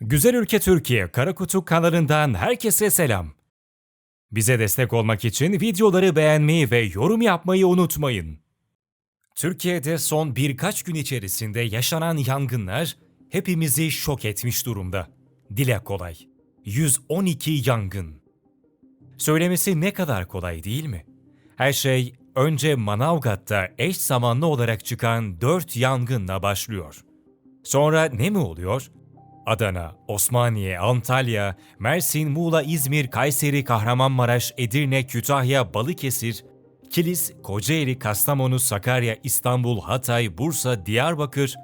Güzel Ülke Türkiye Karakutu kanalından herkese selam. Bize destek olmak için videoları beğenmeyi ve yorum yapmayı unutmayın. Türkiye'de son birkaç gün içerisinde yaşanan yangınlar hepimizi şok etmiş durumda. Dile kolay. 112 yangın. Söylemesi ne kadar kolay değil mi? Her şey önce Manavgat'ta eş zamanlı olarak çıkan 4 yangınla başlıyor. Sonra ne mi oluyor? Adana, Osmaniye, Antalya, Mersin, Muğla, İzmir, Kayseri, Kahramanmaraş, Edirne, Kütahya, Balıkesir, Kilis, Kocaeli, Kastamonu, Sakarya, İstanbul, Hatay, Bursa, Diyarbakır,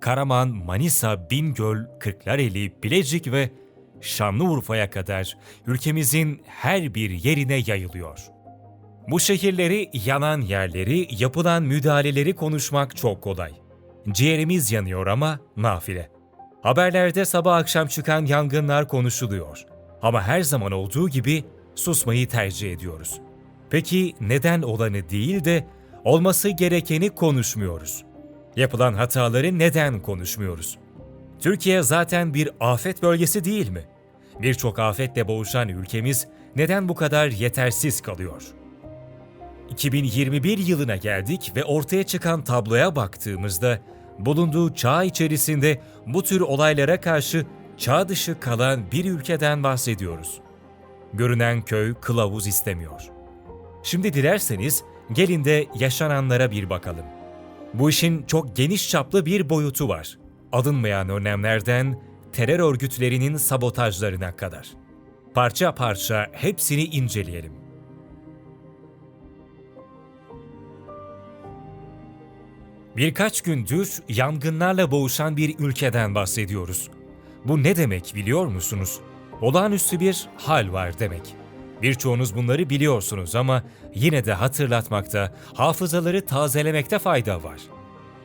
Karaman, Manisa, Bingöl, Kırklareli, Bilecik ve Şanlıurfa'ya kadar ülkemizin her bir yerine yayılıyor. Bu şehirleri, yanan yerleri, yapılan müdahaleleri konuşmak çok kolay. Ciğerimiz yanıyor ama nafile. Haberlerde sabah akşam çıkan yangınlar konuşuluyor. Ama her zaman olduğu gibi susmayı tercih ediyoruz. Peki neden olanı değil de olması gerekeni konuşmuyoruz? Yapılan hataları neden konuşmuyoruz? Türkiye zaten bir afet bölgesi değil mi? Birçok afetle boğuşan ülkemiz neden bu kadar yetersiz kalıyor? 2021 yılına geldik ve ortaya çıkan tabloya baktığımızda bulunduğu çağ içerisinde bu tür olaylara karşı çağ dışı kalan bir ülkeden bahsediyoruz. Görünen köy kılavuz istemiyor. Şimdi dilerseniz gelin de yaşananlara bir bakalım. Bu işin çok geniş çaplı bir boyutu var. Alınmayan önlemlerden terör örgütlerinin sabotajlarına kadar. Parça parça hepsini inceleyelim. Birkaç gündür yangınlarla boğuşan bir ülkeden bahsediyoruz. Bu ne demek biliyor musunuz? Olağanüstü bir hal var demek. Birçoğunuz bunları biliyorsunuz ama yine de hatırlatmakta, hafızaları tazelemekte fayda var.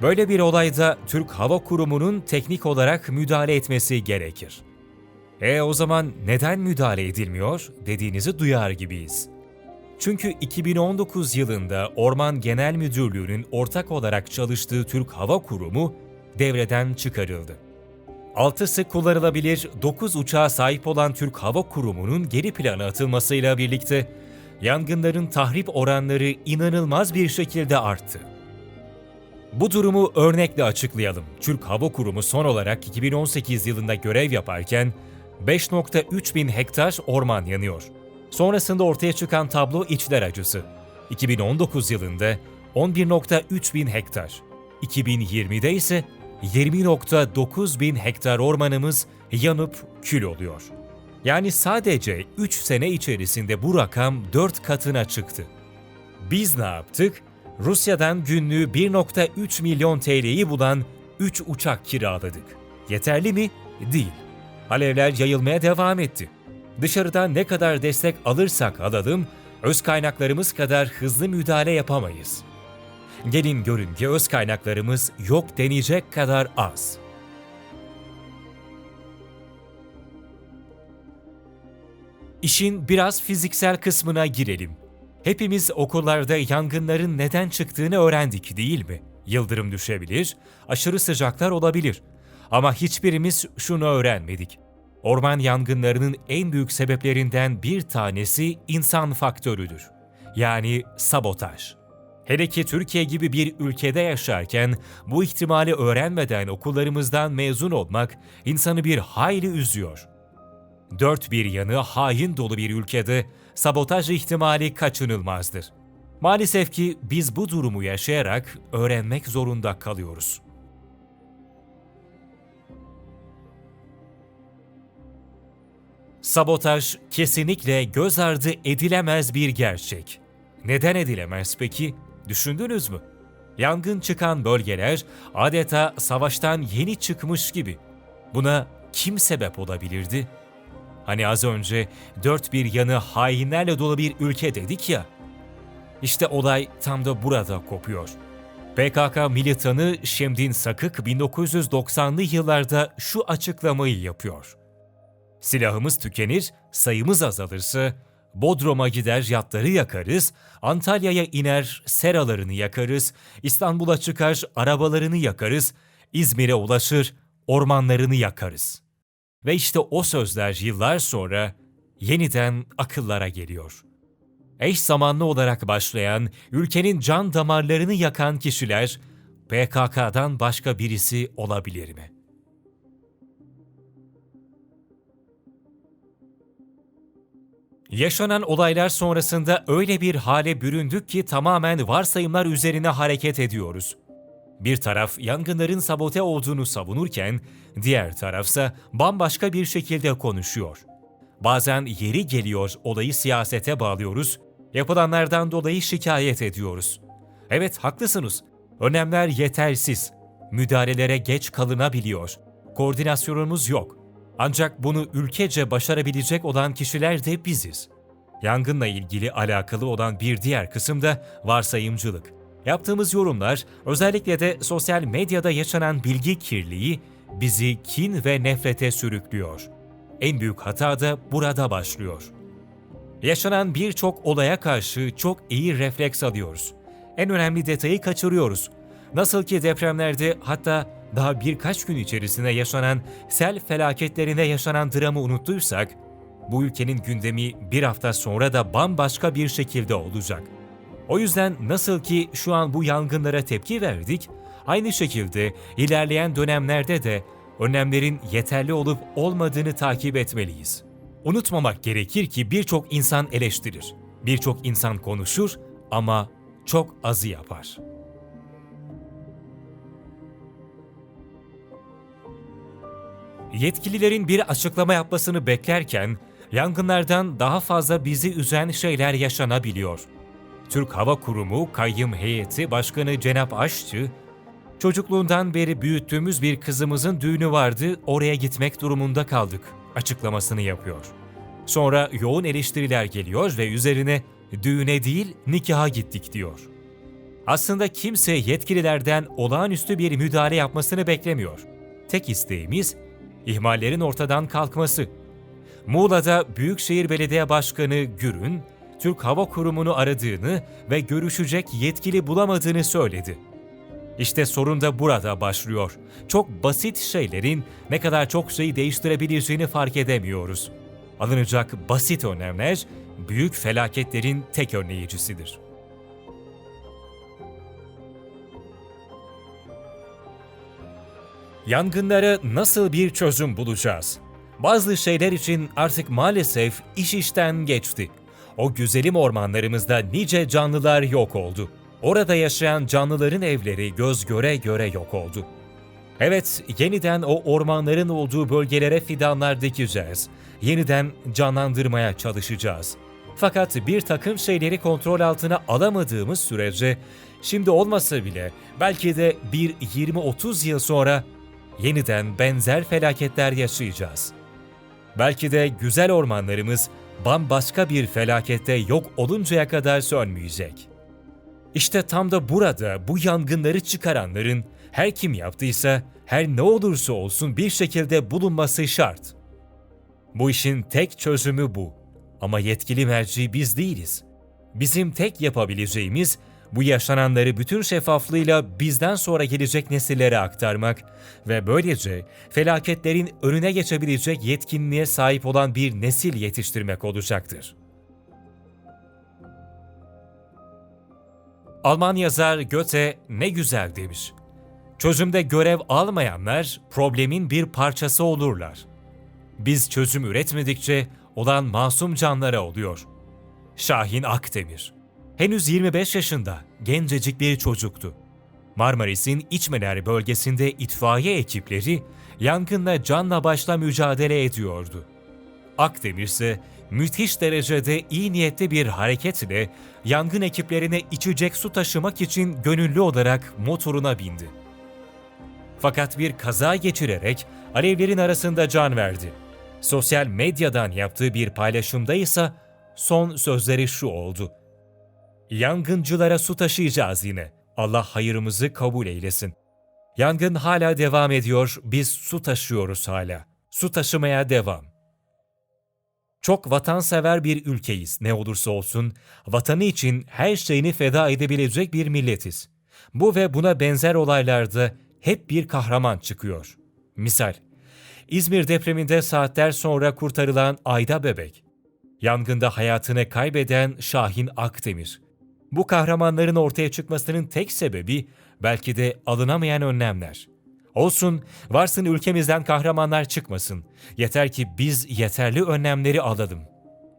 Böyle bir olayda Türk Hava Kurumu'nun teknik olarak müdahale etmesi gerekir. E o zaman neden müdahale edilmiyor dediğinizi duyar gibiyiz. Çünkü 2019 yılında Orman Genel Müdürlüğü'nün ortak olarak çalıştığı Türk Hava Kurumu devreden çıkarıldı. Altısı kullanılabilir 9 uçağa sahip olan Türk Hava Kurumu'nun geri plana atılmasıyla birlikte yangınların tahrip oranları inanılmaz bir şekilde arttı. Bu durumu örnekle açıklayalım. Türk Hava Kurumu son olarak 2018 yılında görev yaparken 5.3 bin hektar orman yanıyor. Sonrasında ortaya çıkan tablo içler acısı. 2019 yılında 11.3 bin hektar, 2020'de ise 20.9 bin hektar ormanımız yanıp kül oluyor. Yani sadece 3 sene içerisinde bu rakam 4 katına çıktı. Biz ne yaptık? Rusya'dan günlüğü 1.3 milyon TL'yi bulan 3 uçak kiraladık. Yeterli mi? Değil. Alevler yayılmaya devam etti. Dışarıdan ne kadar destek alırsak alalım, öz kaynaklarımız kadar hızlı müdahale yapamayız. Gelin görün ki öz kaynaklarımız yok denecek kadar az. İşin biraz fiziksel kısmına girelim. Hepimiz okullarda yangınların neden çıktığını öğrendik değil mi? Yıldırım düşebilir, aşırı sıcaklar olabilir. Ama hiçbirimiz şunu öğrenmedik. Orman yangınlarının en büyük sebeplerinden bir tanesi insan faktörüdür. Yani sabotaj. Hele ki Türkiye gibi bir ülkede yaşarken bu ihtimali öğrenmeden okullarımızdan mezun olmak insanı bir hayli üzüyor. Dört bir yanı hain dolu bir ülkede sabotaj ihtimali kaçınılmazdır. Maalesef ki biz bu durumu yaşayarak öğrenmek zorunda kalıyoruz. Sabotaj kesinlikle göz ardı edilemez bir gerçek. Neden edilemez peki? Düşündünüz mü? Yangın çıkan bölgeler adeta savaştan yeni çıkmış gibi. Buna kim sebep olabilirdi? Hani az önce dört bir yanı hainlerle dolu bir ülke dedik ya. İşte olay tam da burada kopuyor. PKK militanı Şemdin Sakık 1990'lı yıllarda şu açıklamayı yapıyor. Silahımız tükenir, sayımız azalırsa Bodrum'a gider yatları yakarız, Antalya'ya iner seralarını yakarız, İstanbul'a çıkar arabalarını yakarız, İzmir'e ulaşır ormanlarını yakarız. Ve işte o sözler yıllar sonra yeniden akıllara geliyor. Eş zamanlı olarak başlayan, ülkenin can damarlarını yakan kişiler PKK'dan başka birisi olabilir mi? Yaşanan olaylar sonrasında öyle bir hale büründük ki tamamen varsayımlar üzerine hareket ediyoruz. Bir taraf yangınların sabote olduğunu savunurken, diğer tarafsa bambaşka bir şekilde konuşuyor. Bazen yeri geliyor olayı siyasete bağlıyoruz, yapılanlardan dolayı şikayet ediyoruz. Evet haklısınız, önlemler yetersiz, müdahalelere geç kalınabiliyor, koordinasyonumuz yok. Ancak bunu ülkece başarabilecek olan kişiler de biziz. Yangınla ilgili alakalı olan bir diğer kısım da varsayımcılık. Yaptığımız yorumlar, özellikle de sosyal medyada yaşanan bilgi kirliliği bizi kin ve nefrete sürüklüyor. En büyük hata da burada başlıyor. Yaşanan birçok olaya karşı çok iyi refleks alıyoruz. En önemli detayı kaçırıyoruz. Nasıl ki depremlerde hatta daha birkaç gün içerisinde yaşanan sel felaketlerine yaşanan dramı unuttuysak, bu ülkenin gündemi bir hafta sonra da bambaşka bir şekilde olacak. O yüzden nasıl ki şu an bu yangınlara tepki verdik, aynı şekilde ilerleyen dönemlerde de önlemlerin yeterli olup olmadığını takip etmeliyiz. Unutmamak gerekir ki birçok insan eleştirir. Birçok insan konuşur ama çok azı yapar. Yetkililerin bir açıklama yapmasını beklerken yangınlardan daha fazla bizi üzen şeyler yaşanabiliyor. Türk Hava Kurumu Kayyım Heyeti Başkanı Cenap Aşçı, çocukluğundan beri büyüttüğümüz bir kızımızın düğünü vardı, oraya gitmek durumunda kaldık açıklamasını yapıyor. Sonra yoğun eleştiriler geliyor ve üzerine düğüne değil nikaha gittik diyor. Aslında kimse yetkililerden olağanüstü bir müdahale yapmasını beklemiyor. Tek isteğimiz ihmallerin ortadan kalkması. Muğla'da Büyükşehir Belediye Başkanı Gürün, Türk Hava Kurumu'nu aradığını ve görüşecek yetkili bulamadığını söyledi. İşte sorun da burada başlıyor. Çok basit şeylerin ne kadar çok şeyi değiştirebileceğini fark edemiyoruz. Alınacak basit önlemler büyük felaketlerin tek örneğicisidir. Yangınlara nasıl bir çözüm bulacağız? Bazı şeyler için artık maalesef iş işten geçti. O güzelim ormanlarımızda nice canlılar yok oldu. Orada yaşayan canlıların evleri göz göre göre yok oldu. Evet, yeniden o ormanların olduğu bölgelere fidanlar dikeceğiz. Yeniden canlandırmaya çalışacağız. Fakat bir takım şeyleri kontrol altına alamadığımız sürece, şimdi olmasa bile belki de bir 20-30 yıl sonra yeniden benzer felaketler yaşayacağız. Belki de güzel ormanlarımız bambaşka bir felakette yok oluncaya kadar sönmeyecek. İşte tam da burada bu yangınları çıkaranların her kim yaptıysa, her ne olursa olsun bir şekilde bulunması şart. Bu işin tek çözümü bu. Ama yetkili merci biz değiliz. Bizim tek yapabileceğimiz bu yaşananları bütün şeffaflığıyla bizden sonra gelecek nesillere aktarmak ve böylece felaketlerin önüne geçebilecek yetkinliğe sahip olan bir nesil yetiştirmek olacaktır. Alman yazar Goethe ne güzel demiş. Çözümde görev almayanlar problemin bir parçası olurlar. Biz çözüm üretmedikçe olan masum canlara oluyor. Şahin Akdemir Henüz 25 yaşında gencecik bir çocuktu. Marmaris'in İçmeler bölgesinde itfaiye ekipleri yangınla canla başla mücadele ediyordu. Akdemir ise müthiş derecede iyi niyetli bir hareketle yangın ekiplerine içecek su taşımak için gönüllü olarak motoruna bindi. Fakat bir kaza geçirerek alevlerin arasında can verdi. Sosyal medyadan yaptığı bir paylaşımda ise son sözleri şu oldu. Yangıncılara su taşıyacağız yine. Allah hayırımızı kabul eylesin. Yangın hala devam ediyor, biz su taşıyoruz hala. Su taşımaya devam. Çok vatansever bir ülkeyiz ne olursa olsun. Vatanı için her şeyini feda edebilecek bir milletiz. Bu ve buna benzer olaylarda hep bir kahraman çıkıyor. Misal, İzmir depreminde saatler sonra kurtarılan Ayda Bebek. Yangında hayatını kaybeden Şahin Akdemir. Bu kahramanların ortaya çıkmasının tek sebebi belki de alınamayan önlemler. Olsun, varsın ülkemizden kahramanlar çıkmasın. Yeter ki biz yeterli önlemleri alalım.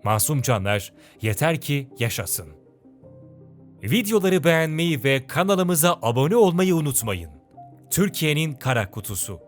Masum canlar yeter ki yaşasın. Videoları beğenmeyi ve kanalımıza abone olmayı unutmayın. Türkiye'nin Kara Kutusu